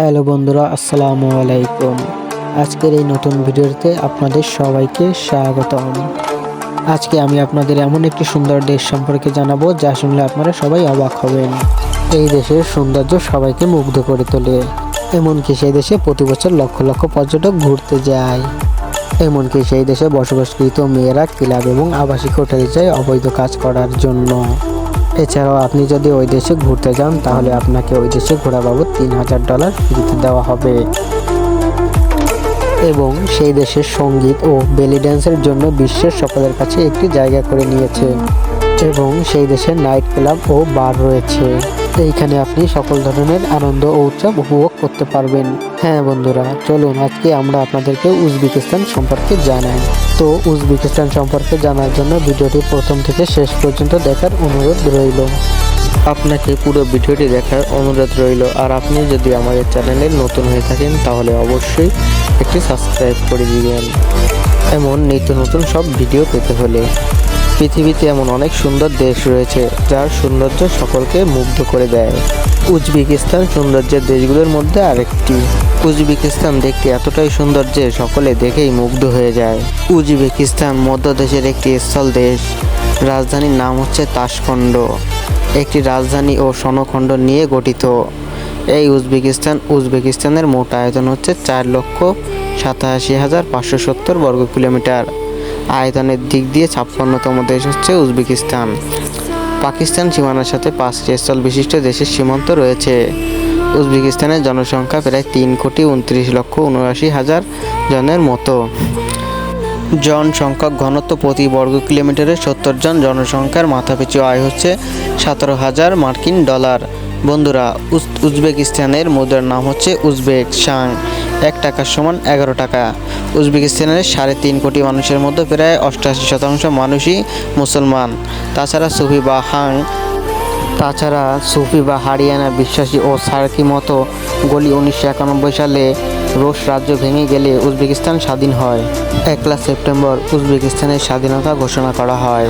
Hello বন্ধুরা, আসসালামু আলাইকুম। আজকের এই নতুন ভিডিওতে আপনাদের সবাইকে স্বাগতম। আজকে আমি আপনাদের এমন একটি সুন্দর দেশ সম্পর্কে জানাব, যা শুনলে আপনারা সবাই অবাক হবেন। এই দেশের সৌন্দর্য সবাইকে মুগ্ধ করে তোলে। এমনকি সেই দেশে প্রতি বছর লক্ষ লক্ষ পর্যটক ঘুরতে যায়। এমনকি সেই দেশে বসবাসকৃত মেয়েরা ক্লাব এবং আবাসিক হোটেলে যায় অবৈধ কাজ করার জন্য। এছাড়াও আপনি যদি ওই দেশে ঘুরতে যান, তাহলে আপনাকে ওই দেশে ঘোরা বাবদ তিন হাজার ডলার ফ্রিতে দেওয়া হবে। এবং সেই দেশের সংগীত ও বেলি ড্যান্সের জন্য বিশ্বের সকলের কাছে একটি জায়গা করে নিয়েছে। এবং সেই দেশের নাইট ক্লাব ও বার রয়েছে। এইখানে আপনি সকল ধরনের আনন্দ ও উৎসব উপভোগ করতে পারবেন। হ্যাঁ বন্ধুরা, চলুন আজকে আমরা আপনাদেরকে উজবেকিস্তান সম্পর্কে জানাই। তো উজবেকিস্তান সম্পর্কে জানার জন্য ভিডিওটি প্রথম থেকে শেষ পর্যন্ত দেখার অনুরোধ রইল। আপনাকে পুরো ভিডিওটি দেখার অনুরোধ রইল। আর আপনি যদি আমাদের চ্যানেলে নতুন হয়ে থাকেন, তাহলে অবশ্যই একটি সাবস্ক্রাইব করে দিবেন। এমন নিত্য নতুন সব ভিডিও পেতে হলে। পৃথিবীতে এমন অনেক সুন্দর দেশ রয়েছে যার সৌন্দর্য সকলকে মুগ্ধ করে দেয়। উজবেকিস্তান সৌন্দর্যের দেশগুলোর মধ্যে আরেকটি। উজবেকিস্তান দেখতে এতটাই সুন্দর যে সকলে দেখেই মুগ্ধ হয়ে যায়। উজবেকিস্তান মধ্য দেশের একটি স্থল দেশ। রাজধানীর নাম হচ্ছে তাশখণ্ড একটি রাজধানী ও সনখণ্ড নিয়ে গঠিত। এই উজবেকিস্তান উজবেকিস্তানের মোট আয়তন হচ্ছে চার লক্ষ সাতাশি হাজার পাঁচশো সত্তর বর্গ কিলোমিটার। আয়তনের দিক দিয়ে ছাপ্পান্নতম দেশ হচ্ছে উজবেকিস্তান। পাকিস্তান সীমানার সাথে পাঁচটি স্থল বিশিষ্ট দেশের সীমান্ত রয়েছে। উজবেকিস্তানের জনসংখ্যা প্রায় তিন কোটি উনত্রিশ লক্ষ উনআশি হাজার জনের মতো। জনসংখ্যা ঘনত্ব প্রতি বর্গ কিলোমিটারে সত্তর জন। জনসংখ্যার মাথাপিছু আয় হচ্ছে সতেরো হাজার মার্কিন ডলার। বন্ধুরা, উজ- উজবেকিস্তানের মুদ্রার নাম হচ্ছে উজবেক সাং। এক টাকার সমান এগারো টাকা। উজবেকিস্তানের সাড়ে তিন কোটি মানুষের মধ্যে প্রায় অষ্টাশি শতাংশ মানুষই মুসলমান। তাছাড়া সুফি বা হাং, তাছাড়া সুফি বা হারিয়ানা বিশ্বাসী ও সার্কি মতো গলি উনিশশো একানব্বই সালে রুশ রাজ্য ভেঙে গেলে উজবেকিস্তান স্বাধীন হয়। একলা সেপ্টেম্বর উজবেকিস্তানের স্বাধীনতা ঘোষণা করা হয়।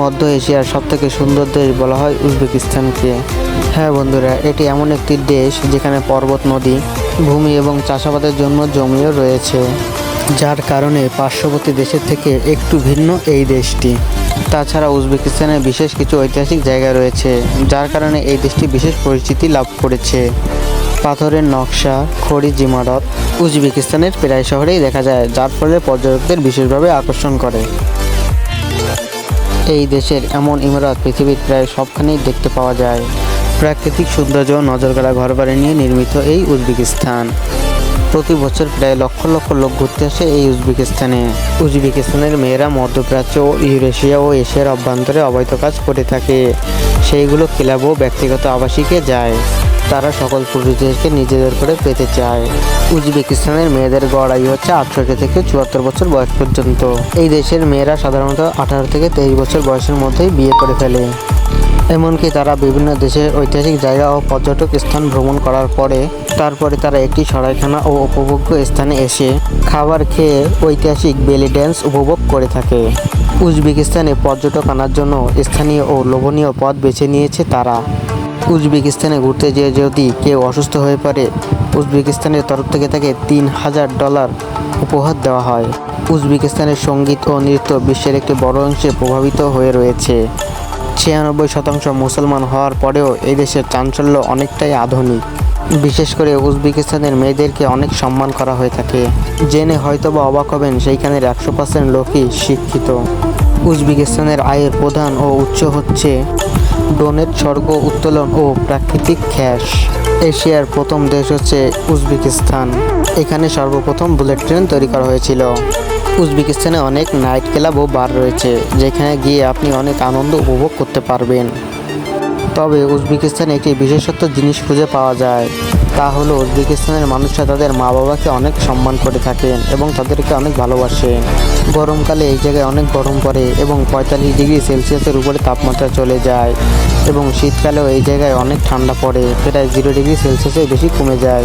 মধ্য এশিয়ার সবথেকে সুন্দর দেশ বলা হয় উজবেকিস্তানকে। হ্যাঁ বন্ধুরা, এটি এমন একটি দেশ যেখানে পর্বত, নদী ভূমি এবং চাষাবাদের জন্য জমিও রয়েছে। যার কারণে পার্শ্ববর্তী দেশের থেকে একটু ভিন্ন এই দেশটি। তাছাড়া উজবেকিস্তানে বিশেষ কিছু ঐতিহাসিক জায়গা রয়েছে, যার কারণে এই দেশটি বিশেষ পরিচিতি লাভ করেছে। পাথরের নকশা খড়িজ ইমারত উজবেকিস্তানের প্রায় শহরেই দেখা যায়, যার ফলে পর্যটকদের বিশেষভাবে আকর্ষণ করে। এই দেশের এমন ইমারত পৃথিবীর প্রায় সবখানেই দেখতে পাওয়া যায়। প্রাকৃতিক সৌন্দর্য ও নজরকাড়া ঘরবাড়ি নিয়ে নির্মিত এই উজবেকিস্তান। প্রতি বছর প্রায় লক্ষ লক্ষ লোক ঘুরতে আসে এই উজবেকিস্তানে। উজবেকিস্তানের মেয়েরা মধ্যপ্রাচ্য ও ইউরেশিয়া ও এশিয়ার অভ্যন্তরে অবৈধ কাজ করে থাকে। সেইগুলো ক্লাব ও ব্যক্তিগত আবাসিকে যায়। তারা সকল পুরুষদেরকে নিজেদের করে পেতে চায়। উজবেকিস্তানের মেয়েদের গড় আয়ু হচ্ছে আটষট্টি থেকে চুয়াত্তর বছর বয়স পর্যন্ত। এই দেশের মেয়েরা সাধারণত আঠারো থেকে তেইশ বছর বয়সের মধ্যেই বিয়ে করে ফেলে। এমনকি তারা বিভিন্ন দেশের ঐতিহাসিক জায়গা ও পর্যটক স্থান ভ্রমণ করার পরে তারপরে তারা একটি সরাইখানা ও উপভোগ্য স্থানে এসে খাবার খেয়ে ঐতিহাসিক বেলি ড্যান্স উপভোগ করে থাকে। উজবেকিস্তানে পর্যটক আনার জন্য স্থানীয় ও লোভনীয় পথ বেছে নিয়েছে তারা। উজবেকিস্তানে ঘুরতে যেয়ে যদি কেউ অসুস্থ হয়ে পড়ে, উজবেকিস্তানের তরফ থেকে তাকে তিন হাজার ডলার উপহার দেওয়া হয়। উজবেকিস্তানের সংগীত ও নৃত্য বিশ্বের একটি বড় অংশে প্রভাবিত হয়ে রয়েছে। ছিয়ানব্বই শতাংশ মুসলমান হওয়ার পরেও এই দেশের চাঞ্চল্য অনেকটাই আধুনিক। বিশেষ করে উজবেকিস্তানের মেয়েদেরকে অনেক সম্মান করা হয়ে থাকে। জেনে হয়তোবা অবাক হবেন, সেইখানের একশো পার্সেন্ট লোকই শিক্ষিত। উজবেকিস্তানের আয়ের প্রধান ও উচ্চ হচ্ছে ডোনেট স্বর্গ, উত্তোলন ও প্রাকৃতিক খ্যাস এশিয়ার প্রথম দেশ হচ্ছে উজবেকিস্তান। এখানে সর্বপ্রথম বুলেট ট্রেন তৈরি করা হয়েছিল। উজবেকিস্তানে অনেক নাইট ক্লাব ও বার রয়েছে, যেখানে গিয়ে আপনি অনেক আনন্দ উপভোগ করতে পারবেন। তবে উজবেকিস্তানে একটি বিশেষত্ব জিনিস খুঁজে পাওয়া যায়, তা হলো উজবেকিস্তানের মানুষরা তাদের মা বাবাকে অনেক সম্মান করে থাকেন এবং তাদেরকে অনেক ভালোবাসেন। গরমকালে এই জায়গায় অনেক গরম পড়ে এবং পঁয়তাল্লিশ ডিগ্রি সেলসিয়াসের উপরে তাপমাত্রা চলে যায় এবং শীতকালেও এই জায়গায় অনেক ঠান্ডা পড়ে, প্রায় জিরো ডিগ্রি সেলসিয়াসের বেশি কমে যায়।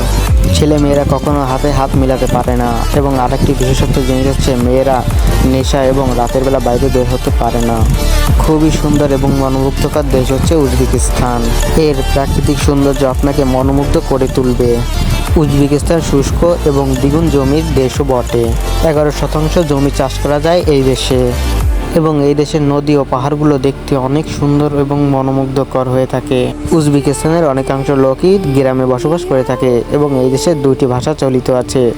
ছেলে মেয়েরা কখনো হাতে হাত মিলাতে পারে না এবং আরেকটি বিশেষত্ব জিনিস হচ্ছে মেয়েরা নেশা এবং রাতের বেলা বাইরে বের হতে পারে না। খুবই সুন্দর এবং মনোমুগ্ধকর দেশ হচ্ছে উজবেকিস্তান। এর প্রাকৃতিক সৌন্দর্য আপনাকে মনোমুগ্ধ করে তুলবে। উজবেকিস্তান শুষ্ক এবং দ্বিগুণ জমির দেশও বটে। এগারো শতাংশ জমি চাষ করা যায় এই দেশে। এবং এই দেশের নদী ও পাহাড়গুলো দেখতে অনেক সুন্দর এবং মনোমুগ্ধকর হয়ে থাকে। উজবেকিস্তানের অনেকাংশ লোকই গ্রামে বসবাস করে থাকে এবং এই দেশের দুইটি ভাষা চলিত আছে।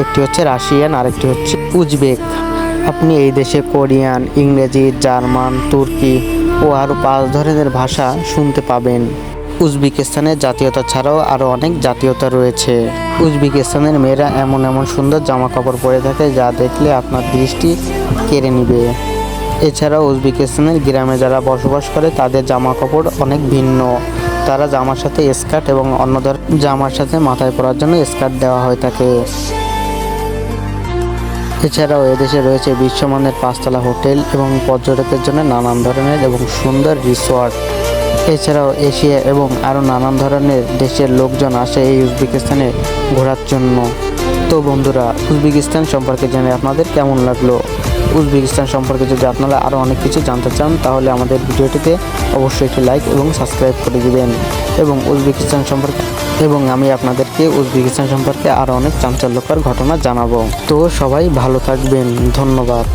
একটি হচ্ছে রাশিয়ান, আরেকটি হচ্ছে উজবেক। আপনি এই দেশে কোরিয়ান, ইংরেজি, জার্মান, তুর্কি ও আরও পাঁচ ধরনের ভাষা শুনতে পাবেন। উজবেকিস্তানের জাতীয়তা ছাড়াও আরও অনেক জাতীয়তা রয়েছে। উজবেকিস্তানের মেয়েরা এমন এমন সুন্দর জামা কাপড় পরে থাকে যা দেখলে আপনার দৃষ্টি কেড়ে নিবে। এছাড়াও উজবেকিস্তানের গ্রামে যারা বসবাস করে, তাদের জামা কাপড় অনেক ভিন্ন। তারা জামার সাথে স্কার্ট এবং অন্য জামার সাথে মাথায় পরার জন্য স্কার্ট দেওয়া হয়ে থাকে। এছাড়াও এদেশে রয়েছে বিশ্বমানের পাঁচতলা হোটেল এবং পর্যটকের জন্য নানান ধরনের এবং সুন্দর রিসোর্ট। এছাড়াও এশিয়া এবং আরও নানান ধরনের দেশের লোকজন আসে এই উজবেকিস্তানে ঘোরার জন্য। তো বন্ধুরা, উজবেকিস্তান সম্পর্কে জেনে আপনাদের কেমন লাগল? উজবেকিস্তান সম্পর্কে যদি আপনারা আরও অনেক কিছু জানতে চান, তাহলে আমাদের ভিডিওটিতে অবশ্যই একটি লাইক এবং সাবস্ক্রাইব করে দিবেন। এবং উজবেকিস্তান সম্পর্কে এবং আমি আপনাদেরকে উজবেকিস্তান সম্পর্কে আরও অনেক চাঞ্চল্যকর ঘটনা জানাব। তো সবাই ভালো থাকবেন। ধন্যবাদ।